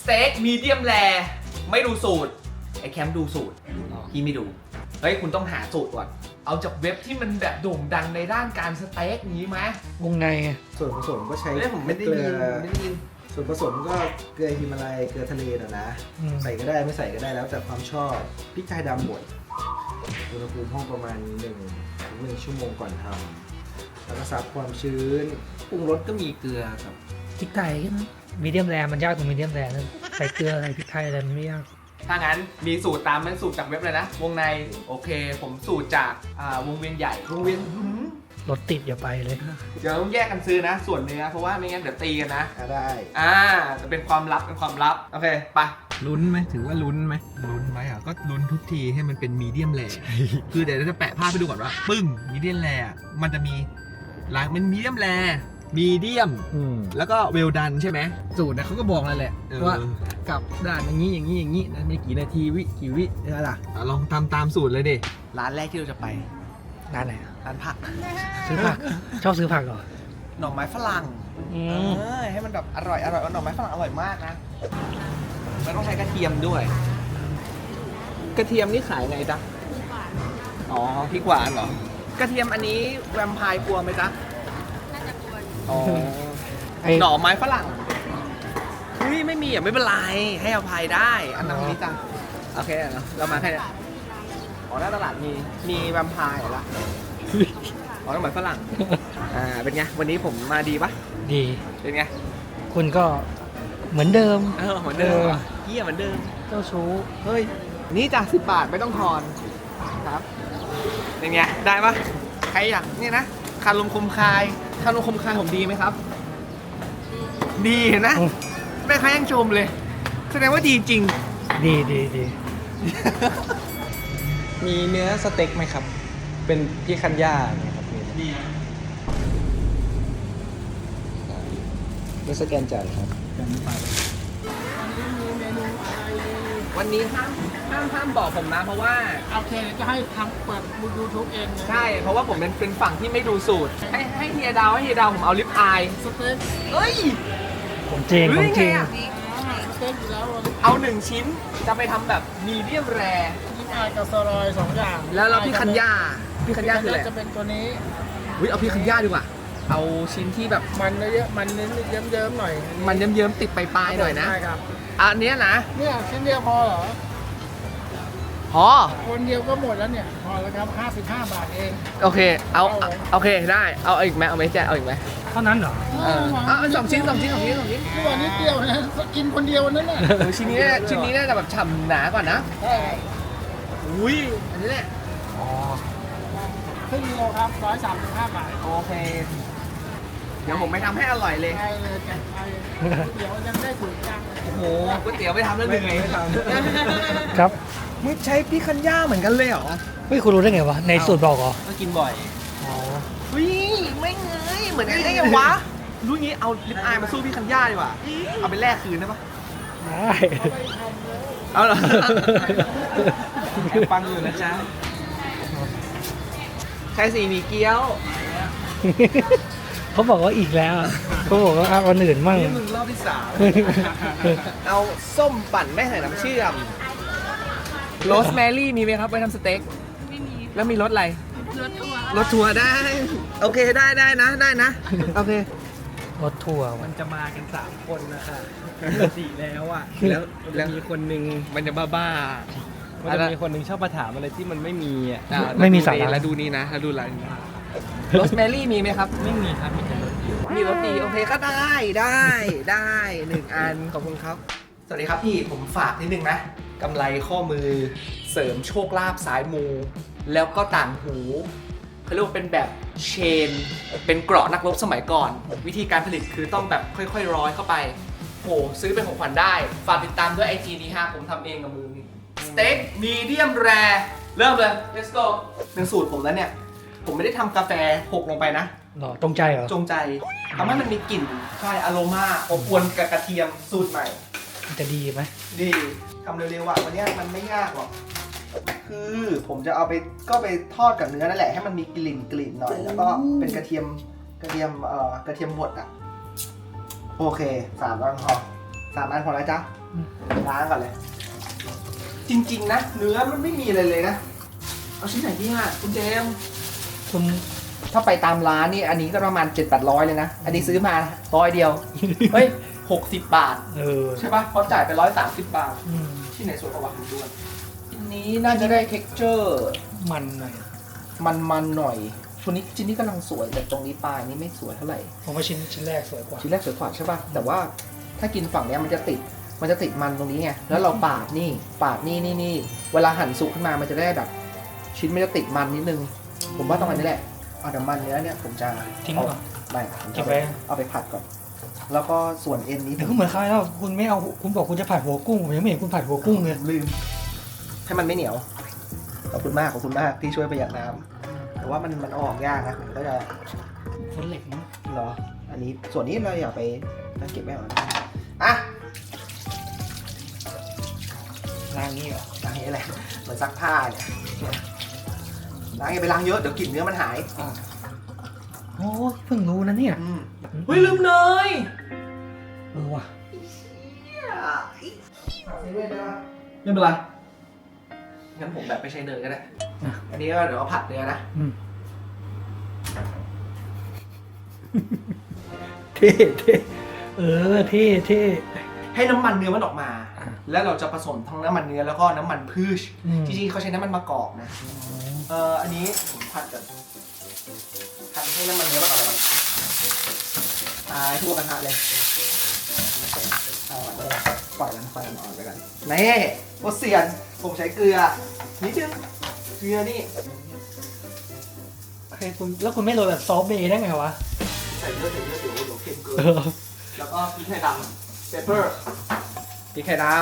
สเต็กมีเดียมแรไม่ดูสูตร ไอ้แคมป์ดูสูตรพี่ไม่ดู เฮ้ย คุณต้องหาสูตรก่อน เอาจากเว็บที่มันแบบโด่งดังในด้านการสเต็กนี้ไหมวงในไงส่วนผสมก็ใช้เฮ้ยผมไม่ได้เกลืยินอไม่ได้ยิน ส่วนผสมก็เกลือฮิมาลัยเกลือทะเลนะนะ อืมใส่ก็ได้ไม่ใส่ก็ได้แล้วแต่ความชอบพริกไทยดำบดอุณหภูมิห้องประมาณ1ถึงหนึ่งชั่วโมงก่อนทำแล้วก็ซับความชื้นปรุงรสก็มีเกลือกับพริกไทยแค่นั้นมี เดียมแรมันยากตรงมีเดียมแรนั่นใส่เกลือใส่พริกไทยอะไรมันไม่ยากถ้างั้นมีสูตรตามเป็นสูตรจากเว็บเลยนะ วงในโอเค ผมสูตรจากอ่าวงเวียนใหญ่วงเวียนหืมรถติดอย่าไปเลย เดี๋ยวต้องแยกกันซื้อนะ ส่วนเนื้อเพราะว่าไม่งั้นเดี๋ยวตีกันนะ อะได้ อ่าจะเป็นความลับเป็นความลับ โอเคไป ลุ้นไหมถือว่าลุ้นไหมลุ้นไหมอะก็ลุ้นทุกทีให้มันเป็นมีเดียมแรคือเดี๋ยวเราจะแปะภาพให้ดูก่อนว่า ปึ้งมีเดียมแรมันจะมีหลังเป็นมีเดียมแร มีเดียม อืมแล้วก็เวลดันใช่ไหม สูตรนะเขาก็บอกแล้วแหละเออ ว่ากลับด้านอย่างนี้อย่างนี้อย่างนี้นะไม่กี่นาทีวิกี่วิใช่ไหมล่ะอะลองตามตามสูตรเลยดิ ร้านแรกที่เราจะไป ร้านไหนอะร้านผัก ซื้อผัก ชอบซื้อผักเหรอหน่อไม้ฝรั่งอืเอมอให้มันแบบอร่อยอร่อยหน่อไม้ฝรั่งอร่อยมากนะมันต้องใช้กระเทียมด้วย กระเทียมนี่ขายไงจ๊ะอ๋อพริกหวานเหรอ กระเทียมอันนี้แวมไพร์กลัวไหมจ๊ะน่าจะกลัว อ๋อไอ้หน่อไม้ฝรั่งเฮ้ยไม่มีอะไม่เป็นไรให้อภัยได้ อันนั้นนี้จ้ะโอเคเนอะเรามาแค่เนี้ยอ๋อหน้าตลาดมีมีแวมไพร์เหรอละอ๋อหน่อไม้ฝรั่งอ่าเป็นไงวันนี้ผมมาดีปะดี เป็นไงคุณก็เหมือนเดิม เออเหมือนเดิมเออว่ะเฮียเหมือนเดิมเจ้าชู้เฮ้ยนี่จ้ะสิบบาทไม่ต้องทอนครับเป็นไงได้ปะใครอยากเนี่ยนะคารลมคมคาย คารลมคมคายผมดีไหมครับ ดีเห็นนะอืม แม่ค้ายังชมเลย แสดงว่าดีจริง ดีดีดีมีเนื้อสเต็กไหมครับ เป็นพี่คันย่าเนี่ยครับมีดีก็สแกนจ่ายครับ วันนี้ห้ามห้ามห้ามบอกผมนะ เพราะว่า โอเคเดี๋ยวจะให้ทำเปิดยูทูบเองเลยใช่ เพราะว่าผมเป็นเป็นฝั่งที่ไม่ดูสูตร ให้ให้เฮียดาวให้เฮียดาวผมเอาลิปอายสเต็กเอ้ยผมจริงรู้ผมได้จไงริง อะสเต็กอยู่แล้ววันนี้เอาหนึ่งชิ้นจะไปทำแบบมีเดียมแรยิ้มอายกับสลอยสองอย่างแล้วเราพี่คันย่าพี่คันย่าคืออะไรจะเป็นตัวนี้ วิเอาพี่คันย่าดีกว่า เอาชิ้นที่แบบมันเยอะๆมันเน้นเยิ้มๆหน่อยมันเยิ้มๆติดปลายๆหน่อยนะ ใช่ครับ อันเนี้ยนะเนี่ยชิ้นเดียวพอเหรอ พอคนเดียวก็หมดแล้วเนี่ย พอแล้วครับ 55 บาทเอง โอเค เอาเอา โอเคได้เอาเอาอีกไหมเอาไหมแจ๊เอาอีกไหมเท่านั้นเหรอ เออเอาเอาสองชิ้นสองชิ้นสองชิ้นสองชิ้นตัวนี้เดียวนะกินคนเดียวนั้นน่ะเออชิ้นนี้น่าชิ้นนี้น่าจะแบบฉ่ำหนาก่อนนะใช่ครับอุ้ยอันนี้แหละครึ่งกิโลครับ 135 บาทโอเค เดี๋ยวผมไปทำให้อร่อยเลยใช่เลยแกะไปเดี๋ยวยังได้ถุงยาง โอ้โหก๋วยเตี๋ยวไปทำแล้วเหนื่อยครับมึงใช้พี่คันย่าเหมือนกันเลยเหรอเฮ้ยคุณรู้ได้ไงวะ ในสูตรบอกเหรอก็กินบ่อยอ๋อเฮ้ยไม่เงยเหมือนกันได้ไงวะ รู้งี้เอาลิปอายมาสู้พี่คันย่าดีกว่า เอาไปแลกคืนได้ปะได้เอาเหรอแอบฟังอยู่นะจ๊ะใช่สีหมีเกี๊ยว เขาบอกว่าอีกแล้ว เขาบอกว่าเอาอันอื่นมั่งนี่มึงรอบที่สามเอาส้มปั่นไม่ใส่น้ำเชื่อมโรสแมรี่มีไหมครับไว้ทำสเต็กไม่มีแล้วมีรสอะไรรสทัวร์รสทัวร์ได้ โอเคได้ได้นะได้นะ โอเครถทัวร์มัมันนจะมากัน3คนนะคะสี่แล้วอะแล้วแล้วมีคนหนึ่งมันจะบ้าบ้ามันจะมีคนหนึ่งชอบมาถามอะไรที่มันไม่มีอะไม่มีสาระ แล้วดูนี่นะแล้วดูอะไรโรสแมรี่มีไหมครับ ไม่มีครับมีแต่รถเดียว มีรถดีโอเคก็ได้ได้ได้หนึ่งอันขอบคุณครับ สวัสดีครับพี่ผมฝากนิดนึงนะกำไรข้อมือเสริมโชคลาภสายมู แล้วก็ต่างหูเขาเรียกว่าเป็นแบบเชน เป็นเกราะนักรบสมัยก่อน วิธีการผลิตคือต้องแบบค่อยๆ ร้อยเข้าไปโหซื้อเป็นของขวัญได้ ฝากติดตามด้วยไอจีนี้ฮะผมทำเองกับมือนี่สเต็กมีเดียมแรเริ่มเลย let's go เป็นสูตรผมแล้วเนี่ย ผมไม่ได้ทำกาแฟหกลงไปนะ หรอตรงใจเหรอจงใจทำให้มันมีกลิ่นใช่อโรมาอบอวนกับกระเทียมสูตรใหม่มันจะดีไหมดีทำเร็วๆอะวันเนี้ยมันไม่ยากหรอกคือผมจะเอาไปก็ไปทอดกับเนื้อนั่นแหละให้มันมีกลิ่นกลิ่นหน่อย แล้วก็เป็นกระเทียมกระเทียมเอ่อกระเทียมบดอะ โอเคสามแล้วพอสามอันพอแล้วจ้ะอืมล้างก่อนเลย จริง ๆ นะ เนื้อมันไม่มีอะไรเลยนะ เอาชิ้นไหนดีฮะคุณเจมส์คุณ ถ้าไปตามร้านนี่อันนี้ก็ประมาณ7 8 0 0เลยนะ อันนี้ซื้อมาร้อยเดียว เฮ้ย60บาท เออใช่ปะเพราะจ่ายไป130บาท อืมที่ไหนสวยกว่าวัดด้วยอันนี้น่าจะได้ texture มันหน่อยมันๆหน่อยชุดนี้ชิ้นนี้กำลังสวยแต่ตรงนี้ปลายนี่ไม่สวยเท่าไหร่ ผมว่าชิ้นชิ้นแรกสวยกว่า ชิ้นแรกสวยกว่าใช่ป่ะ แต่ว่าถ้ากินฝั่งเนี้ยมันจะติด มันจะติดมันตรงนี้ไง แล้วเราปาดนี่ ปาดนี่นี่นี่ เวลาหั่นสุกขึ้นมา มันจะได้แบบ ชิ้นมันจะติดมันนิดนึง ผมว่าตรงอันนี้แหละ เอาแต่มันเนื้อเนี่ยผมจะทิ้งเอาก่อนไม่ผมเก็จะบไว้ เอาไปผัดก่อน แล้วก็ส่วนเอ็นนี้แต่ก็เหมือนคล้ายแล้วคุณไม่เอาคุณบอกคุณจะผัดหัวกุ้งผมยังไม่เห็นคุณผัดหัวกุ้งเลยลืม ให้มันไม่เหนียว ขอบคุณมากขอบคุณมากที่ช่วยประหยัดน้ำแต่ว่ามันมันออกยากนะมันก็จะ ฝนเหล็กมั้งเหรอ อันนี้ส่วนนี้เราอย่าไปนั่งเก็บไว้ก่อนอะล้างนี้เหรอล้างอย่างนี้แหละเหมือนซักผ้าเนี่ยเนี่ย ล้างอย่าไปล้างเยอะเดี๋ยวกลิ่นเนื้อมันหายอ่าโอ้ยเพิ่งรู้นะเนี่ยเฮ้ยลืมเนยเออว่ะไม่เป็นไรไม่เป็นไรงั้นผมแบบไม่ใช้เนยก็ได้อะอันนี้ก็เดี๋ยวเอาผัดเนื้อนะอืมเท่เท่เออเท่เท่ให้น้ำมันเนื้อมันออกมาอะ แล้วเราจะผสมทั้งน้ำมันเนื้อแล้วก็น้ำมันพืช อืม จริงๆเขาใช้น้ำมันมะกอกนะ เอ่ออันนี้ผมผัดกันผัดให้น้ำมันเนื้อมันออกมาตายทั่วกระทะเลยเอาก่อนเลยปล่อยมันไฟมันอ่อนไปกันนี่โอเซียนผมใช้เกลือนิดนึงเกลือนี่เฮ้ยคุณแล้วคุณไม่โรยแบบซอสเบย์ได้ไงวะใส่เยอะใส่เยอะเดี๋ยวเดี๋ยวเค็มเกินเออแล้วก็พริกไทยดำเปเปอร์ พริกไทยดำ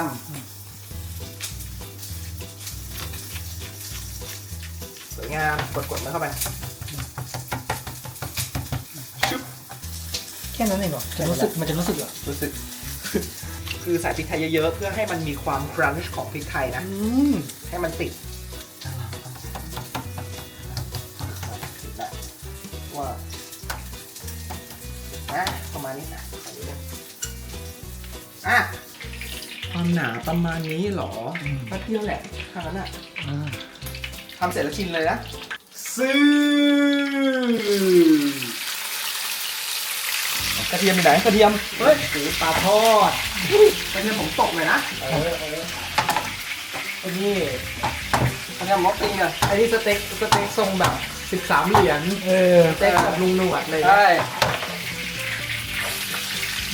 สวยงามกดๆมันเข้าไปชุบแค่นั้นเองเหรอจะรู้สึกมันจะรู้สึกเหรอรู้สึก คือใส่พริกไทยเยอะๆเพื่อให้มันมีความครันช์ของพริกไทยนะอืมให้มันติดติดแล้วว่าอะประมาณนี้นะอันนี้นะอะความ หนาประมาณนี้เหรอแป๊บเดียวแหละทางนั้นอะอ่าทำเสร็จแล้วชิมเลยนะซื้อกระเทียมอยู่ไหนกระเทียมเฮ้ยสีปลาทอดกระเทียมผมตกเลยนะเออเออไอ้นี่กระเทียมม็อกติ้งอะไอ้นี่สเต็กสเต็กทรงแบบสิบสามเหรียญเออสเต็กแบบลุงหนวดเลยใช่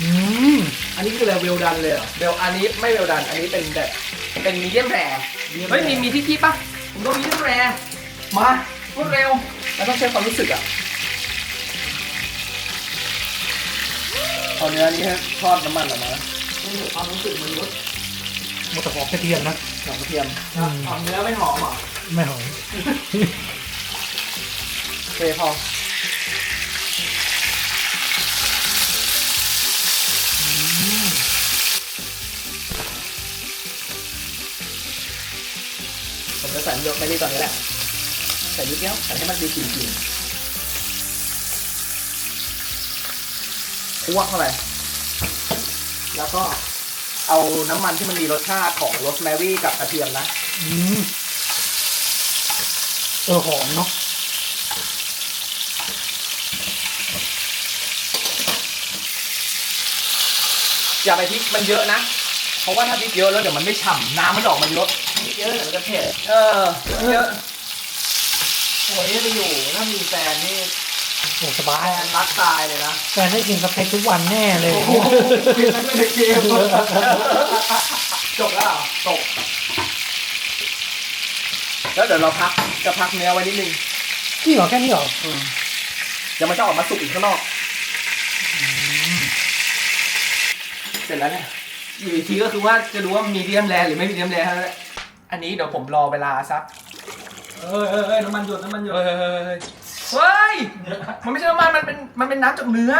อืม อันนี้คืออะไรเวลดันเลยเหรอเวลอันนี้ไม่เวลดัน อันนี้เป็นแบบเป็นมีเดียมแรเฮ้ยมีมีที่ที่ปะผมต้องมีเดียมแรมารวดเร็วแล้วต้องใช้ความรู้สึกอะเอาเนื้อนี้ให้ทอดน้ำมันออกมาความรู้สึกมันลดหมดแต่หอมกระเทียมนะหอมกระเทียมอืมหอมเนื้อไม่หอมเหรอไม่หอม โอเคพอ ผมจะใส่เยอะไปที่ตอนนี้แหละใส่นิดเดียวใส่ให้มันดีกลิ่นๆคั่วเข้าไปแล้วก็เอาน้ำมันที่มันมีรสชาติของโรสแมรี่กับกระเทียมนะอืมเออหอมเนาะอย่าไปพริกมันเยอะนะ เพราะว่าถ้าพริกเยอะแล้วเดี๋ยวมันไม่ฉ่ำน้ำมันออกมาเยอะพริกเยอะเดี๋ยวมันจะเผ็ดเออเยอะโอ้ยนี่ไปอยู่ถ้ามีแฟนนี่โอ้สบาแฟยนรักตายเลยนะแฟนได้กินสเต็กทุกวันแน่เลยโอ้โหกินแล้วไม่ได้เกมจบแล้วเหรอจบแล้วเดี๋ยวเราพักจะพักเนื้อไว้นิดนึงจริงเหรอแค่นี้เหรอเดี๋ยวมันจะออกมาสุกอีกข้างนอกเสร็จแล้วเนี่ย อยู่อีกทีก็คือว่าจะรู้ว่ามีเดียมแรหรือไม่มีเดียมแรเท่านั้นแหละอันนี้เดี๋ยวผมรอเวลาสักเออเออเออน้ำมันหยดน้ำมันหยดเฮ้ยเฮ้ยมันไม่ใช่น้ำมันมันเป็นมันเป็นน้ำจากเนื้อ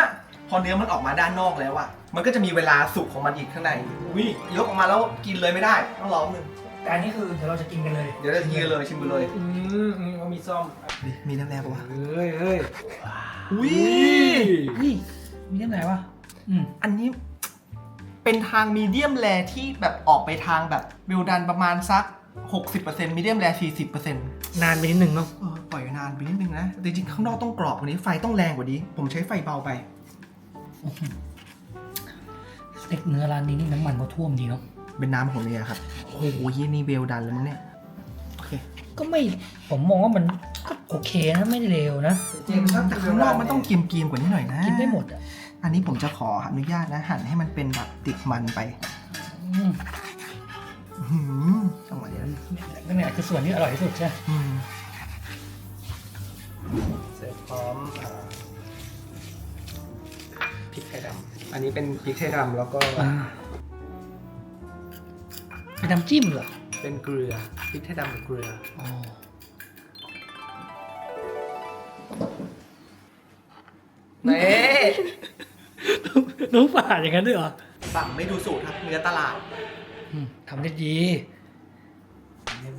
พอเนื้อมันออกมาด้านนอกแล้วอะมันก็จะมีเวลาสุกของมันอีกข้างในอุ้ยยกออกมาแล้วกินเลยไม่ได้ต้องรอหนึ่งแต่อันนี้คือเดี๋ยวเราจะกินกันเลย เดี๋ยวเราจะกินกันเลยชิมกันเลยอืมอืมเขามีซ่อมมีน้ำแร่ปะวะเฮ้ยเฮ้ยอุ้ยนี่มีที่ไหนวะอืมอันนี้ เป็นทางมีเดียมแรที่แบบออกไปทางแบบเวลดันประมาณสัก 60%มีเดียมแร40%นานไปนิดนึงเนาะเออปล่อยนานไปนิดนึงนะแต่จริงๆข้างนอกต้องกรอบกว่านี้ไฟต้องแรงกว่านี้ ผมใช้ไฟเบาไป สเต็กเนื้อร้านนี้นี่น้ำมันเขาท่วมดีเนาะเป็นน้ำของเมียครับ โอ้โหยี่นี่เวลดันแล้วมั้งเนี่ย โอเคก็ไม่ผมมองว่ามันก็โอเคนะไม่ได้เลวนะ แต่ข้างนอกมันต้องเกรียมๆกว่านี้หน่อยนะ กินได้หมดอะ อันนี้ผมจะขออนุญาตนะหั่นให้มันเป็นแบบติดมันไปอืมอื้อหือจังหวะนี้นั่นแหละคือส่วนที่อร่อยที่สุดใช่ไหมอืมเสร็จพร้อมอ่าพริกไทยดำอันนี้เป็นพริกไทยดำแล้วก็อ่าเป็นน้ำจิ้มเหรอ เป็นเกลือพริกไทยดำกับเกลืออ๋อเน่ น้องฝ่าอย่างนั้นด้วยเหรอสั่งไม่ดูสูตรครับเนื้อตลาด อืมทำได้ดี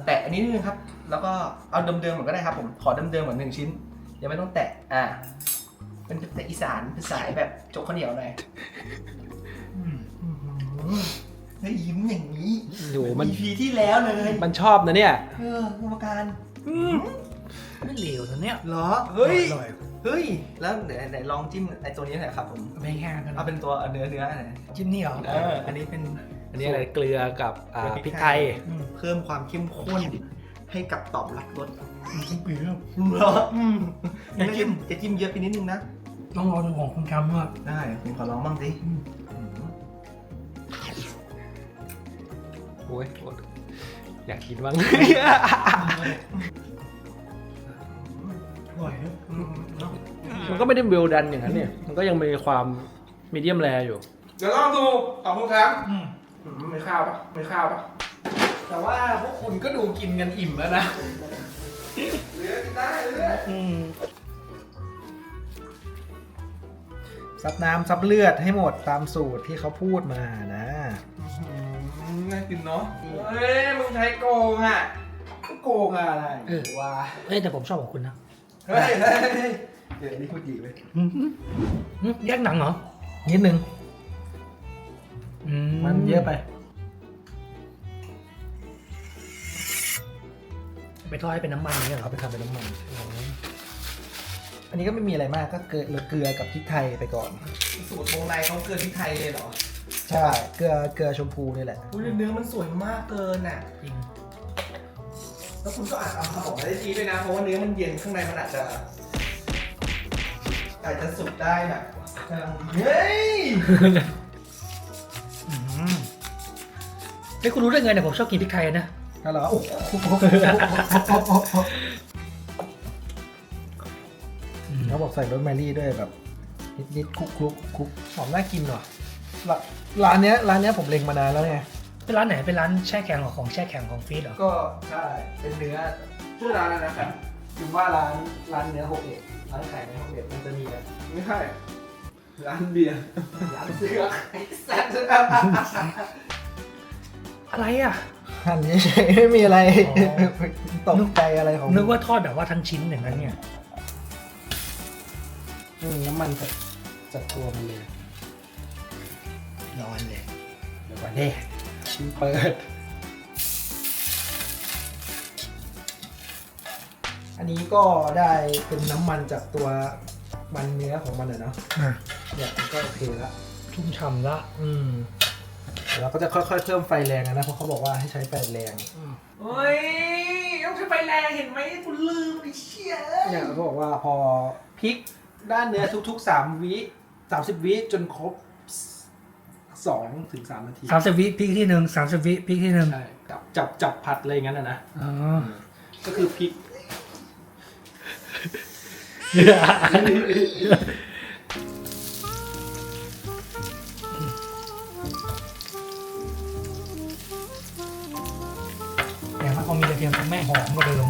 แตะอันนี้นิดนึงครับ แล้วก็เอาเดิมๆเหมือนก็ได้ครับ ผมขอเดิมๆเหมือนหนึ่งชิ้นยังไม่ต้องแตะอ่าเป็นแต่อีสานเป็นสายแบบจกข้าวเหนียวหน่อยแล้วยิ้มอย่างนี้โหมัน EP ที่แล้วเลยมันชอบนะเนี่ย เออกรรมการ ไม่เลวนะเนี่ยเหรอเฮ้ย อร่อย เฮ้ย แล้วไหนไหนลองจิ้มไอตัวนี้หน่อยครับผมไม่แห้งกันเอาเป็นตัวเนื้อเนื้อไหนจิ้มนี่เหรอเอออันนี้เป็นอันนี้อะไรเกลือกับอ่าพริกไทยอืมเพิ่มความเข้มข้นให้กับตอบรับรสจิ้มปีแล้วเหรออืมอย่าจิ้มอย่าจิ้มเยอะไปนิดนึงนะต้องรอดูของคุณคำว่าได้ผมขอลองบ้างสิโอ้ยอดอยากกินบ้าง อร่อยนะมันก็ไม่ได้เวลดันอย่างนั้นเนี่ย มันก็ยังมีความมีเดียมแรอยู่ เดี๋ยวลองดูขอบคุณครับอืมไม่ข้าวปะไม่ข้าวปะแต่ว่าพวกคุณก็ดูกินกันอิ่มแล้วนะ เหลือกินได้เหลืออืมซับน้ำซับเลือดให้หมดตามสูตรที่เขาพูดมานะน่ากินเนาะเฮ้ยมึงใช้โกงอะ โกงอะไรเออว่าเอ้ยแต่ผมชอบของคุณนะ เฮ้ยเฮ้ยเฮ้ยเดี๋ยวนี้พูดดีเลยแยกหนังเหรอ นิดนึงอืมันเยอะไป ไปทอดให้เป็นน้ำมันอย่างเงี้ยเหรอเอาไปทำเป็นน้ำมัน อันนี้ก็ไม่มีอะไรมากก็เกลือเกลือกับพริกไทยไปก่อน สูตรวงในเขาเกลือพริกไทยเลยเหรอใช่ เกลือเกลือชมพูนี่แหละ อุ้ยเนื้อมันสวยมากเกินอะ จริง แล้วคุณก็อาจเอาขนมมาได้ดีด้วยนะ เพราะว่าเนื้อมันเย็นข้างในมันอาจจะอาจจะสุกได้แบบกำลังเฮ้ยอืมเฮ้ยคุณรู้ได้ไงเนี่ยผมชอบกินพริกไทยนะก็เหรอโอ้โหเขาบอกใส่โรสแมรี่ด้วยแบบนิดๆคลุกคลุกคลุกหอมน่ากินว่ะร้านร้านเนี้ยร้านเนี้ยผมเล็งมานานแล้วไง เป็นร้านไหนเป็นร้านแช่แข็งเหรอของแช่แข็งของฟรีดเหรอก็ใช่เป็นเนื้อชื่อร้านอะไรนะครับคือว่าร้านร้านเนื้อหกเอ็ดร้านขายเนื้อหกเอ็ดมันจะมีแบบไม่ใช่ร้านเบียร์ร้านเสื้อสัตว์อะไรอะอันนี้เฉยไม่มีอะไรอ๋อตกใจอะไรของนึกว่าทอดแบบว่าทั้งชิ้นอย่างนั้นเนี่ยอืมน้ำมันจากจากตัวมันเลยร้อนเลยเดี๋ยวก่อนเด้ชิ้น เปิด อันนี้ก็ได้เป็นน้ำมันจากตัวมันเนื้อของมันอะเนาะอะเนี่ยมันก็โอเคละชุ่มฉ่ำละอืมแต่เราก็จะค่อยๆเพิ่มไฟแรงอะนะเพราะเขาบอกว่าให้ใช้ไฟแรงเฮ้ยต้องใช้ไฟแรงเห็นไหมกูลืมไอ้เชี่ยเนี่ยเขาบอกว่าพอพลิกด้านเนื้อทุกๆสามวิสามสิบวิจนครบ สองถึงสามนาทีสามสิบวิพริกที่หนึ่งสามสิบวิพริกที่หนึ่งใช่จับจับจับผัดอะไรอย่างนั้นนะนะอ๋อก็คือพลิกแต่ถ้าเขามีกระเทียมแม่หอมกว่าเดิม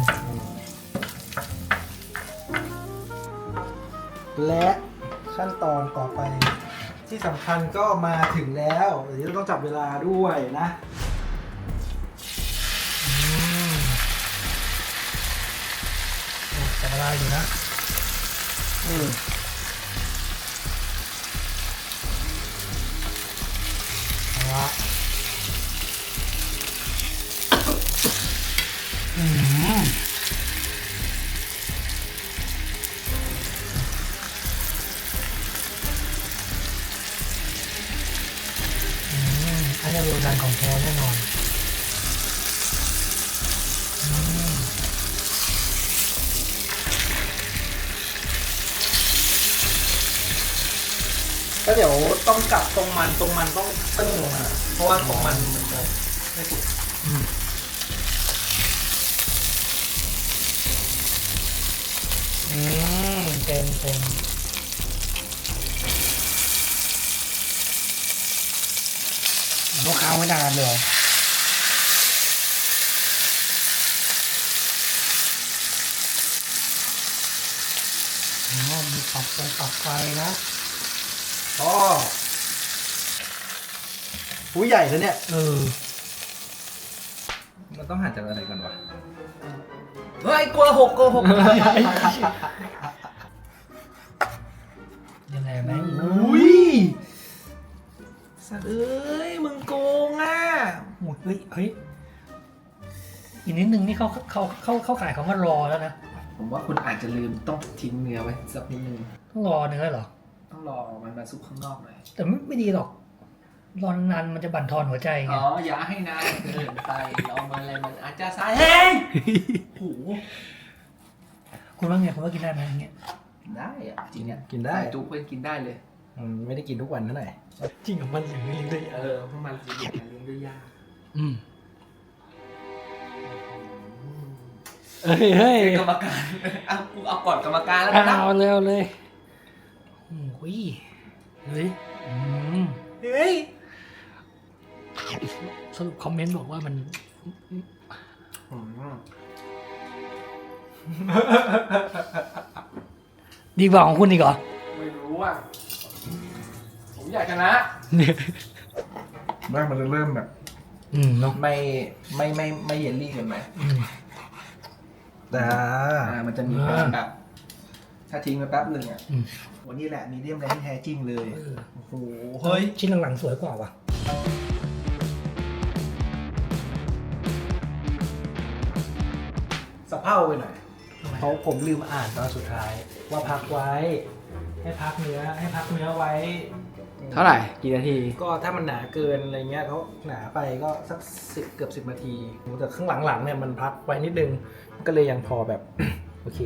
และขั้นตอนต่อไป ที่สำคัญก็มาถึงแล้วเดี๋ยวเราต้องจับเวลาด้วยนะแต่เวลาอยู่นะอืมอระอืม กลับตรงมันตรงมันต้องตึ้งลงมาเพราะว่าของมันมันจะไม่สุกอืมเต็มเต็มลูกค้าไม่นานเลยเหรออ๋อมีปรับไฟปรับไฟนะอ๋อ หูใหญ่แล้วเนี่ย เออ มันต้องหั่นจากอะไรกันวะ เฮ้ยกลัวหกกลัวหกยังไงไหมอุ้ยสัตว์เอ้ย มึงโกงอะโอ้ยเฮ้ยเฮ้ย อีกนิดนึงนี่เขาเขาเขาเขาขายคำว่ารอแล้วนะ ผมว่าคุณอาจจะลืมต้องทิ้งเนื้อไว้สักนิดนึงต้องรอเนื้อเหรอ ต้องรอมันมาสุกข้างนอกหน่อยแต่ไม่ไม่ดีหรอก รอนนานมันจะบั่นทอนหัวใจไงอ๋ออย่าให้นานเกินไปรอมันอะไรมันอาจจะสายแห้งโอ้โหคุณว่าไงคุณว่ากินได้ไหมอย่างเงี้ยได้อะจริงเนี่ยกินได้ใส่จุเพื่อนกินได้เลยอืมไม่ได้กินทุกวันเท่าไหร่จริงของมันหรือไม่ได้เออเพราะมันสีเลี้ยงด้วยยากอืมเฮ้ยเฮ้ยกรรมการเอากูเอาก่อนกรรมการแล้วกันนะเอาเลยเอาเลยโอ้ยเฮ้ยอืม เฮ้ย สรุปคอมเมนต์บอกว่ามันอืมดีกว่าของคุณอีกเหรอ ไม่รู้อะ ผมอยากชนะแรกมันจะเริ่มแบบ อืมเนาะไม่ไม่ไม่ไม่เยลลี่เกินไปอืมแต่อ่ามันจะมีความแบบถ้าทิ้งไปแป๊บหนึ่งอะอืม วันนี้แหละมีเดียมแรงที่แท้จริงเลย เออโอ้โห เฮ้ย ชิ้นหลังๆสวยกว่าว่ะ เพร่าไปหน่อยเพราะผมลืมอ่านตอนสุดท้าย ว่าพักไว้ ให้พักเนื้อให้พักเนื้อไว้ เท่าไหร่กี่นาที ก็ถ้ามันหนาเกินอะไรเงี้ยเขาหนาไปก็สักสิบเกือบสิบนาทีแต่ข้างหลังๆเนี่ยมันพักไว้นิดนึง ก็เลยยังพอแบบ โอเค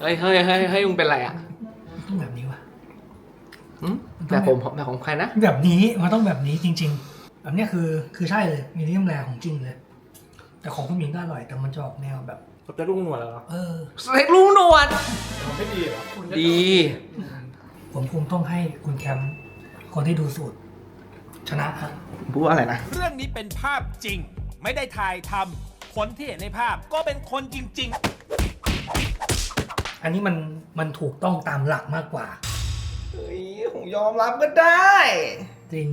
เฮ้ยเฮ้ยเฮ้ยเฮ้ยมึงเป็นไรอะต้องแบบนี้ว่ะ แบบผมแบบของใครนะ แบบนี้มันต้องแบบนี้จริง ๆ แบบเนี้ยคือคือใช่เลยมีเดียมแรของจริงเลย แต่ของคุณหมิงก็อร่อยแต่มันจะออกแนวแบบจะรุ่งหนวดเหรอเออสเต็กลุงหนวดมันไม่ดีเหรอดี ผมคงต้องให้คุณแคมป์คนที่ดูสูตร ชนะฮะพูดว่าอะไรนะ เรื่องนี้เป็นภาพจริง ไม่ได้ถ่ายทำคนที่เห็นในภาพก็เป็นคนจริง ๆ อันนี้มันมันถูกต้องตามหลักมากกว่า เฮ้ยผมยอมรับก็ได้จริง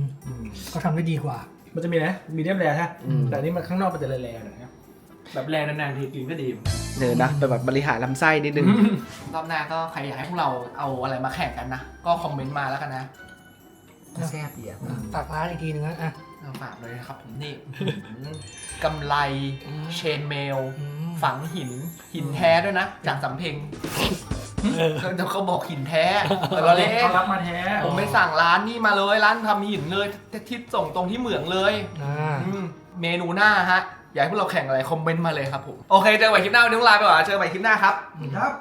เขาทำได้ดีกว่า มันจะมีนะมีเดียมแรร์ฮะอืม แต่อันนี่มันข้างนอกมันจะแรงๆหน่อยครับแบบแรงนานๆทีกินก็ดีเหมือนกันเนอนะแบบบริหารลำไส้นิดนึง รอบหน้าก็ใครอยากให้พวกเราเอาอะไรมาแข่งกันนะ ก็คอมเมนต์มาแล้วกันนะแซ่บดีอะฝากร้านอีกทีนึงนะอะเอาฝากเลยนะครับผมนี่ กำไรเชนเมล อืม ฝังหินหินแท้ด้วยนะ จากสำเพ็ง เดี๋ยวเขาบอกหินแท้แต่เราเล่นเขารับมาแท้ผมไปสั่งร้านนี่มาเลยร้านทำหินเลยทิศส่งตรงที่เหมืองเลยอ่าอืมเมนูหน้าฮะ อยากให้พวกเราแข่งอะไรคอมเมนต์มาเลยครับผม โอเค เจอกันใหม่คลิปหน้าวันนี้ต้องลาไปก่อนเจอกันใหม่คลิปหน้าครับ ครับ